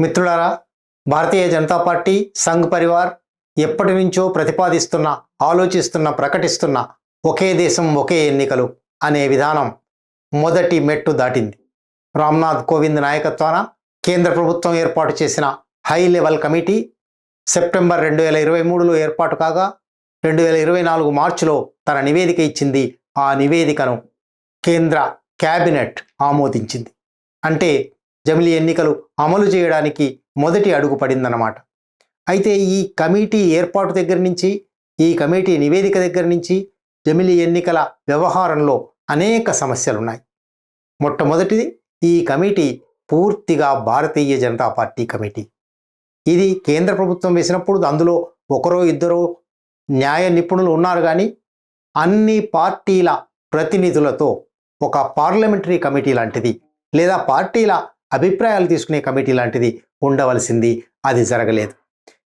మిత్రులారా భారతీయ జనతా పార్టీ సంఘ్ పరివార్ ఎప్పటి నుంచో ప్రతిపాదిస్తున్న ఆలోచిస్తున్న ప్రకటిస్తున్న ఒకే దేశం ఒకే ఎన్నికలు అనే విధానం మొదటి మెట్టు దాటింది. రామ్నాథ్ కోవింద్ నాయకత్వాన కేంద్ర ప్రభుత్వం ఏర్పాటు చేసిన హై లెవెల్ కమిటీ సెప్టెంబర్ రెండు వేల ఇరవై మూడులో ఏర్పాటు కాగా రెండు వేల ఇరవై నాలుగు మార్చిలో తన నివేదిక ఇచ్చింది ఆ నివేదికను కేంద్ర క్యాబినెట్ ఆమోదించింది. అంటే జమిలీ ఎన్నికలు అమలు చేయడానికి మొదటి అడుగు పడిందన్నమాట. అయితే ఈ కమిటీ ఏర్పాటు దగ్గర నుంచి ఈ కమిటీ నివేదిక దగ్గర నుంచి జమిలీ ఎన్నికల వ్యవహారంలో అనేక సమస్యలు ఉన్నాయి మొట్టమొదటిది ఈ కమిటీ పూర్తిగా భారతీయ జనతా పార్టీ కమిటీ. ఇది కేంద్ర ప్రభుత్వం వేసినప్పుడు అందులో ఒకరో ఇద్దరో న్యాయ నిపుణులు ఉన్నారు కానీ అన్ని పార్టీల ప్రతినిధులతో ఒక పార్లమెంటరీ కమిటీ లాంటిది లేదా పార్టీల అభిప్రాయాలు తీసుకునే కమిటీ లాంటిది ఉండవలసింది. అది జరగలేదు.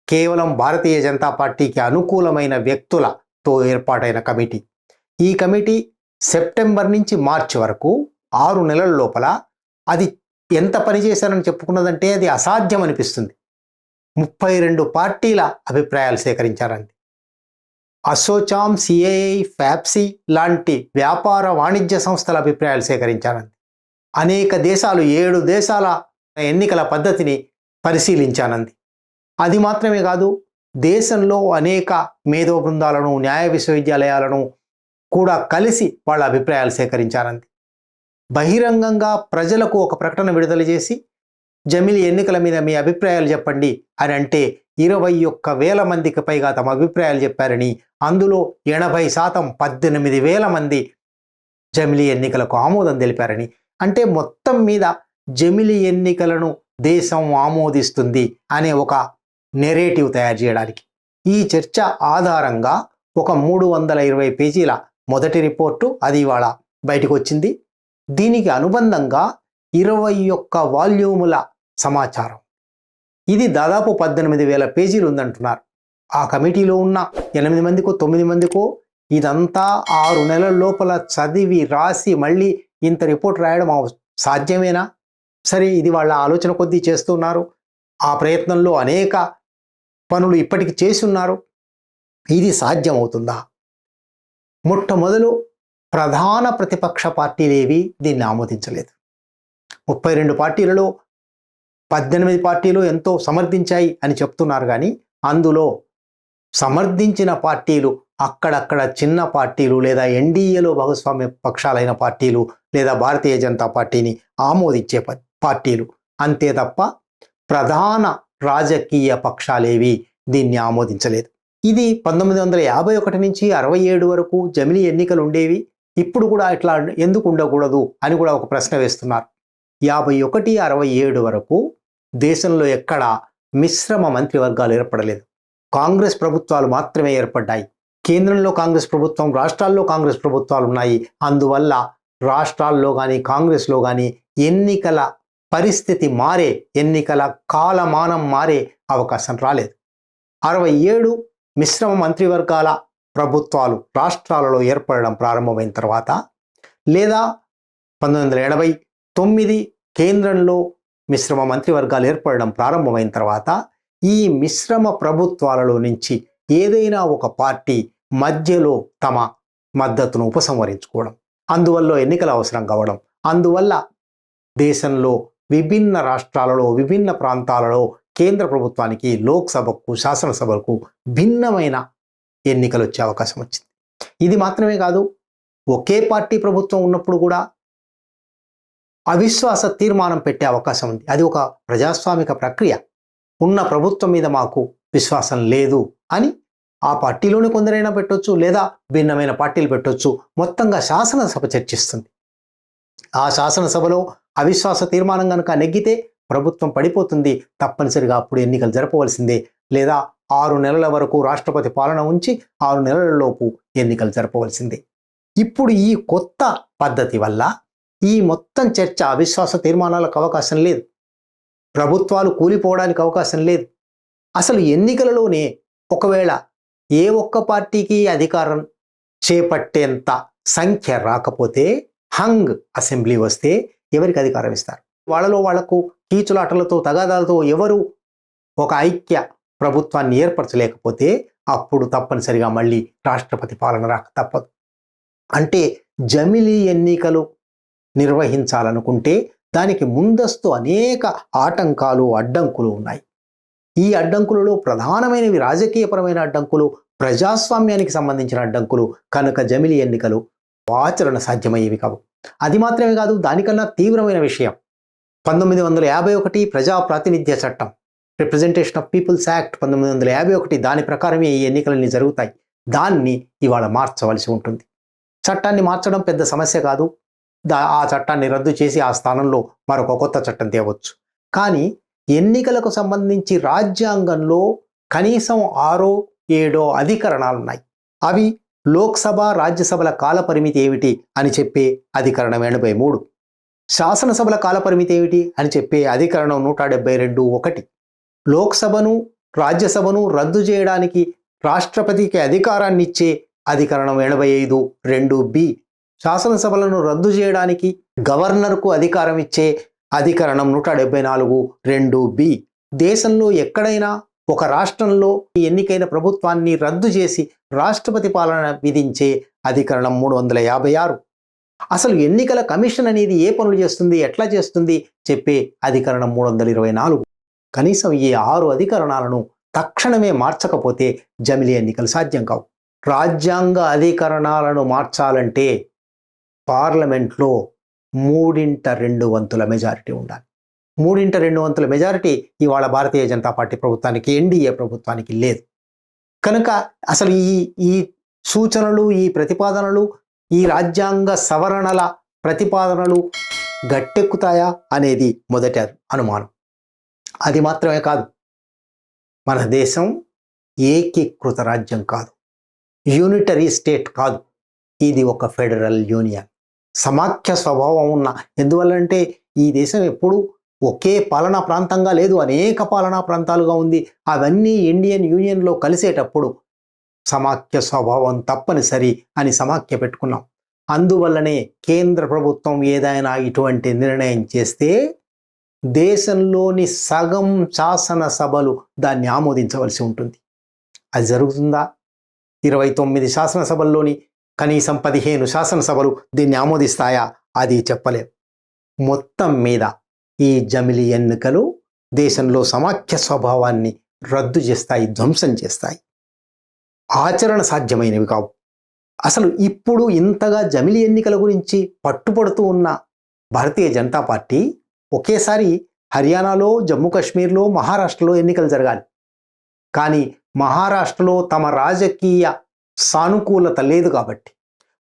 కేవలం భారతీయ జనతా పార్టీకి అనుకూలమైన వ్యక్తులతో ఏర్పాటైన కమిటీ. ఈ కమిటీ సెప్టెంబర్ నుంచి మార్చి వరకు ఆరు నెలల లోపల అది ఎంత పని చేశారని చెప్పుకున్నదంటే అది అసాధ్యం అనిపిస్తుంది. ముప్పై రెండు పార్టీల అభిప్రాయాలు సేకరించారండి అసోచామ్ సిఏఐ ఫ్యాప్సీ లాంటి వ్యాపార వాణిజ్య సంస్థల అభిప్రాయాలు సేకరించానంది అనేక దేశాలు ఏడు దేశాల ఎన్నికల పద్ధతిని పరిశీలించానంది. అది మాత్రమే కాదు దేశంలో అనేక మేధో బృందాలను న్యాయ విశ్వవిద్యాలయాలను కూడా కలిసి వాళ్ళ అభిప్రాయాలు సేకరించానంది బహిరంగంగా ప్రజలకు ఒక ప్రకటన విడుదల చేసి జమిలి ఎన్నికల మీద మీ అభిప్రాయాలు చెప్పండి అని అంటే ఇరవై ఒక్క వేల మందికి పైగా తమ అభిప్రాయాలు చెప్పారని అందులో ఎనభై శాతం పద్దెనిమిది వేల మంది జమిలి ఎన్నికలకు ఆమోదం తెలిపారని. అంటే మొత్తం మీద జమిలి ఎన్నికలను దేశం ఆమోదిస్తుంది అనే ఒక నెరేటివ్ తయారు చేయడానికి. ఈ చర్చ ఆధారంగా ఒక మూడు వందల ఇరవై పేజీల మొదటి రిపోర్టు అది ఇవాళ బయటకు వచ్చింది. దీనికి అనుబంధంగా ఇరవై ఒక్క వాల్యూముల సమాచారం. ఇది దాదాపు పద్దెనిమిది వేల పేజీలు ఉందంటున్నారు. ఆ కమిటీలో ఉన్న ఎనిమిది మందికో తొమ్మిది మందికో ఇదంతా ఆరు నెలల లోపల చదివి రాసి మళ్ళీ ఇంత రిపోర్ట్ రాయడం సాధ్యమేనా? సరే ఇది వాళ్ళ ఆలోచన కొద్దీ చేస్తున్నారు. ఆ ప్రయత్నంలో అనేక పనులు ఇప్పటికి చేసి ఉన్నారు ఇది సాధ్యమవుతుందా? మొట్టమొదలు ప్రధాన ప్రతిపక్ష పార్టీలేవి దీన్ని ఆమోదించలేదు. ముప్పై రెండు పార్టీలలో పద్దెనిమిది పార్టీలు ఎంతో సమర్థించాయి అని చెప్తున్నారు కానీ అందులో సమర్థించిన పార్టీలు అక్కడక్కడ చిన్న పార్టీలు లేదా ఎన్డీఏలో భాగస్వామ్య పక్షాలైన పార్టీలు లేదా భారతీయ జనతా పార్టీని ఆమోదించే పార్టీలు. అంతే తప్ప ప్రధాన రాజకీయ పక్షాలేవి దీన్ని ఆమోదించలేదు. ఇది పంతొమ్మిది వందల యాభై ఒకటి నుంచి అరవై ఏడు వరకు జమిలీ ఎన్నికలు ఉండేవి. ఇప్పుడు కూడా ఇట్లా ఎందుకు ఉండకూడదు అని కూడా ఒక ప్రశ్న వేస్తున్నారు. యాభై ఒకటి అరవై ఏడు వరకు దేశంలో ఎక్కడా మిశ్రమ మంత్రివర్గాలు ఏర్పడలేదు. కాంగ్రెస్ ప్రభుత్వాలు మాత్రమే ఏర్పడ్డాయి. కేంద్రంలో కాంగ్రెస్ ప్రభుత్వం రాష్ట్రాల్లో కాంగ్రెస్ ప్రభుత్వాలు ఉన్నాయి. అందువల్ల రాష్ట్రాల్లో కానీ కాంగ్రెస్లో కానీ ఎన్నికల పరిస్థితి మారే ఎన్నికల కాలమానం మారే అవకాశం రాలేదు. అరవై ఏడు మిశ్రమ మంత్రివర్గాల ప్రభుత్వాలు రాష్ట్రాలలో ఏర్పడడం ప్రారంభమైన తర్వాత లేదా పంతొమ్మిది వందల ఎనభై తొమ్మిది కేంద్రంలో మిశ్రమ మంత్రివర్గాలు ఏర్పడడం ప్రారంభమైన తర్వాత ఈ మిశ్రమ ప్రభుత్వాలలో నుంచి ఏదైనా ఒక పార్టీ మధ్యలో తమ మద్దతును ఉపసంహరించుకోవడం అందువల్ల ఎన్నికల అవసరం కావడం అందువల్ల దేశంలో విభిన్న రాష్ట్రాలలో విభిన్న ప్రాంతాలలో కేంద్ర ప్రభుత్వానికి లోక్సభకు శాసనసభకు భిన్నమైన ఎన్నికలు వచ్చే అవకాశం వచ్చింది. ఇది మాత్రమే కాదు ఒకే పార్టీ ప్రభుత్వం ఉన్నప్పుడు కూడా అవిశ్వాస తీర్మానం పెట్టే అవకాశం ఉంది. అది ఒక ప్రజాస్వామిక ప్రక్రియ. ఉన్న ప్రభుత్వం మీద మాకు విశ్వాసం లేదు అని ఆ పార్టీలోనే కొందరైనా పెట్టొచ్చు లేదా భిన్నమైన పార్టీలు పెట్టొచ్చు. మొత్తంగా శాసనసభ చర్చిస్తుంది. ఆ శాసనసభలో అవిశ్వాస తీర్మానం కనుక నెగ్గితే ప్రభుత్వం పడిపోతుంది. తప్పనిసరిగా అప్పుడు ఎన్నికలు జరపవలసిందే. లేదా ఆరు నెలల వరకు రాష్ట్రపతి పాలన ఉంచి ఆరు నెలలలోపు ఎన్నికలు జరపవలసిందే. ఇప్పుడు ఈ కొత్త పద్ధతి వల్ల ఈ మొత్తం చర్చ అవిశ్వాస తీర్మానాలకు అవకాశం లేదు. ప్రభుత్వాలు కూలిపోవడానికి అవకాశం లేదు. అసలు ఎన్నికలలోనే ఒకవేళ ఏ ఒక్క పార్టీకి అధికారం చేపట్టేంత సంఖ్య రాకపోతే హంగ్ అసెంబ్లీ వస్తే ఎవరికి అధికారం ఇస్తారు? వాళ్ళలో వాళ్ళకు కీచులాటలతో తగాదాలతో ఎవరు ఒక ఐక్య ప్రభుత్వాన్ని ఏర్పరచలేకపోతే అప్పుడు తప్పనిసరిగా మళ్ళీ రాష్ట్రపతి పాలన రాక తప్పదు. అంటే జమిలీ ఎన్నికలు నిర్వహించాలనుకుంటే దానికి ముందస్తు అనేక ఆటంకాలు అడ్డంకులు ఉన్నాయి. ఈ అడ్డంకులలో ప్రధానమైనవి రాజకీయపరమైన అడ్డంకులు ప్రజాస్వామ్యానికి సంబంధించిన అడ్డంకులు కనుక జమిలి ఎన్నికలు ఆచరణ సాధ్యమయ్యేవి కావు. అది మాత్రమే కాదు దానికన్నా తీవ్రమైన విషయం. పంతొమ్మిది వందల యాభై ఒకటి ప్రజా ప్రాతినిధ్య చట్టం రిప్రజెంటేషన్ ఆఫ్ పీపుల్స్ యాక్ట్ పంతొమ్మిది వందల యాభై ఒకటి దాని ప్రకారమే ఈ ఎన్నికలన్నీ జరుగుతాయి. దాన్ని ఇవాళ మార్చవలసి ఉంటుంది. చట్టాన్ని మార్చడం పెద్ద సమస్య కాదు. ఆ చట్టాన్ని రద్దు చేసి ఆ స్థానంలో మరొక కొత్త చట్టం తేవచ్చు. కానీ ఎన్నికలకు సంబంధించి రాజ్యాంగంలో కనీసం ఆరో ఏడో అధికరణాలు ఉన్నాయి అవి లోక్సభ రాజ్యసభల కాలపరిమితి ఏమిటి అని చెప్పే అధికరణం ఎనభై మూడు. శాసనసభల కాలపరిమితి ఏమిటి అని చెప్పే అధికరణం నూట డెబ్బై రెండు ఒకటి. లోక్సభను రాజ్యసభను రద్దు చేయడానికి రాష్ట్రపతికి అధికారాన్ని ఇచ్చే అధికరణం ఎనభై ఐదు రెండు బి. శాసనసభలను రద్దు చేయడానికి గవర్నర్కు అధికారం ఇచ్చే అధికరణం నూట డెబ్బై నాలుగు రెండు బి. దేశంలో ఎక్కడైనా ఒక రాష్ట్రంలో ఈ ఎన్నికైన ప్రభుత్వాన్ని రద్దు చేసి రాష్ట్రపతి పాలన విధించే అధికరణం మూడు వందల యాభై ఆరు. అసలు ఎన్నికల కమిషన్ అనేది ఏ పనులు చేస్తుంది ఎట్లా చేస్తుంది చెప్పే అధికరణం మూడు వందల ఇరవై నాలుగు. కనీసం ఈ ఆరు అధికరణాలను తక్షణమే మార్చకపోతే జమిలీ ఎన్నికలు సాధ్యం కావు. రాజ్యాంగ అధికరణాలను మార్చాలంటే పార్లమెంట్లో మూడింట రెండు వంతుల మెజారిటీ ఉండాలి. మూడింట రెండు వంతుల మెజారిటీ ఇవాళ భారతీయ జనతా పార్టీ ప్రభుత్వానికి ఎన్డీఏ ప్రభుత్వానికి లేదు. కనుక అసలు ఈ ఈ సూచనలు ఈ ప్రతిపాదనలు ఈ రాజ్యాంగ సవరణల ప్రతిపాదనలు గట్టెక్కుతాయా అనేది మొదటి అనుమానం. అది మాత్రమే కాదు. మన దేశం ఏకీకృత రాజ్యం కాదు. యూనిటరీ స్టేట్ కాదు. ఇది ఒక ఫెడరల్ యూనియన్. సమాఖ్య స్వభావం ఉన్న. ఎందువల్లంటే ఈ దేశం ఎప్పుడు ఒకే పాలనా ప్రాంతంగా లేదు. అనేక పాలనా ప్రాంతాలుగా ఉంది. అవన్నీ ఇండియన్ యూనియన్లో కలిసేటప్పుడు సమాఖ్య స్వభావం తప్పనిసరి అని సమాఖ్య పెట్టుకున్నాం. అందువల్లనే కేంద్ర ప్రభుత్వం ఏదైనా ఇటువంటి నిర్ణయం చేస్తే దేశంలోని సగం శాసనసభలు దాన్ని ఆమోదించవలసి ఉంటుంది. అది జరుగుతుందా? ఇరవై తొమ్మిది శాసనసభల్లోని కనీసం పదిహేను శాసనసభలు దీన్ని ఆమోదిస్తాయా? అది చెప్పలేం. మొత్తం మీద ఈ జమిలి ఎన్నికలు దేశంలో సమాఖ్య స్వభావాన్ని రద్దు చేస్తాయి ధ్వంసం చేస్తాయి. ఆచరణ సాధ్యమైనవి కావు. అసలు ఇప్పుడు ఇంతగా జమిలి ఎన్నికల గురించి పట్టుపడుతూ ఉన్న భారతీయ జనతా పార్టీ ఒకేసారి హర్యానాలో జమ్మూ కాశ్మీర్లో మహారాష్ట్రలో ఎన్నికలు జరగాలి. కానీ మహారాష్ట్రలో తమ రాజకీయ సానుకూలత లేదు కాబట్టి.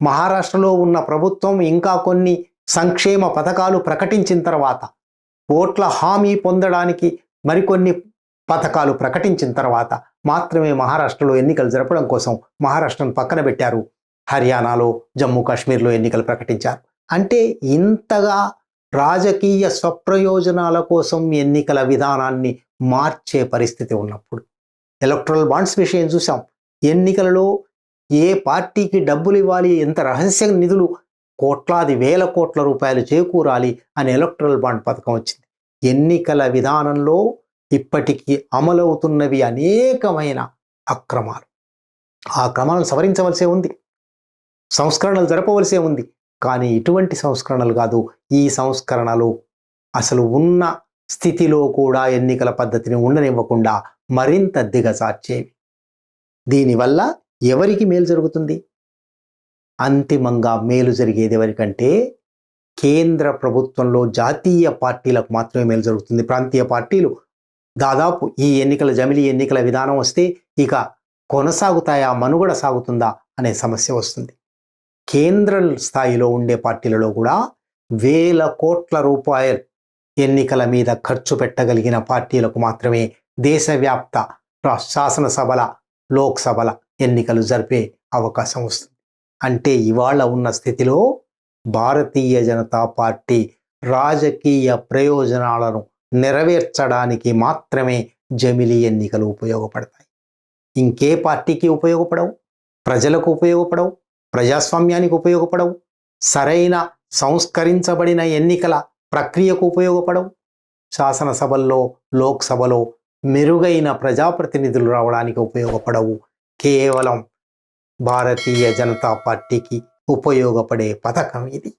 మహారాష్ట్రలో ఉన్న ప్రభుత్వం ఇంకా కొన్ని సంక్షేమ పథకాలు ప్రకటించిన తర్వాత ఓట్ల హామీ పొందడానికి మరికొన్ని పథకాలు ప్రకటించిన తర్వాత మాత్రమే మహారాష్ట్రలో ఎన్నికలు జరపడం కోసం మహారాష్ట్రను పక్కన పెట్టారు. హర్యానాలో జమ్మూ కాశ్మీర్లో ఎన్నికలు ప్రకటించారు. అంటే ఇంతగా రాజకీయ స్వప్రయోజనాల కోసం ఎన్నికల విధానాన్ని మార్చే పరిస్థితి ఉన్నప్పుడు ఎలక్ట్రల్ బాండ్స్ విషయం చూసాం ఎన్నికలలో ఏ పార్టీకి డబ్బులు ఇవ్వాలి ఎంత రహస్య నిధులు కోట్లాది వేల కోట్ల రూపాయలు చేకూరాలి అని ఎలక్ట్రల్ బాండ్ పథకం వచ్చింది. ఎన్నికల విధానంలో ఇప్పటికీ అమలవుతున్నవి అనేకమైన అక్రమాలు. ఆ క్రమాలను సవరించవలసే ఉంది. సంస్కరణలు జరపవలసే ఉంది. కానీ ఇటువంటి సంస్కరణలు కాదు. ఈ సంస్కరణలు అసలు ఉన్న స్థితిలో కూడా ఎన్నికల పద్ధతిని ఉండనివ్వకుండా మరింత దిగజార్చేవి. దీనివల్ల ఎవరికి మేలు జరుగుతుంది? అంతిమంగా మేలు జరిగేది ఎవరికంటే కేంద్ర ప్రభుత్వంలో జాతీయ పార్టీలకు మాత్రమే మేలు జరుగుతుంది. ప్రాంతీయ పార్టీలు దాదాపు ఈ ఎన్నికల జమిలి ఎన్నికల విధానం వస్తే ఇక కొనసాగుతాయా మనుగడ సాగుతుందా అనే సమస్య వస్తుంది. కేంద్ర స్థాయిలో ఉండే పార్టీలలో కూడా వేల కోట్ల రూపాయలు ఎన్నికల మీద ఖర్చు పెట్టగలిగిన పార్టీలకు మాత్రమే దేశవ్యాప్త శాసనసభల లోక్సభల ఎన్నికలు జరిపే అవకాశం వస్తుంది. అంటే ఇవాళ ఉన్న స్థితిలో భారతీయ జనతా పార్టీ రాజకీయ ప్రయోజనాలను నెరవేర్చడానికి మాత్రమే జమిలి ఎన్నికలు ఉపయోగపడతాయి. ఇంకే పార్టీకి ఉపయోగపడవు ప్రజలకు ఉపయోగపడవు ప్రజాస్వామ్యానికి ఉపయోగపడవు సరైన సంస్కరించబడిన ఎన్నికల ప్రక్రియకు ఉపయోగపడవు. శాసనసభల్లో లోక్సభలో మెరుగైన ప్రజాప్రతినిధులు రావడానికి ఉపయోగపడవు. కేవలం భారతీయ జనతా పార్టీకి ఉపయోగపడే పథకం ఇది.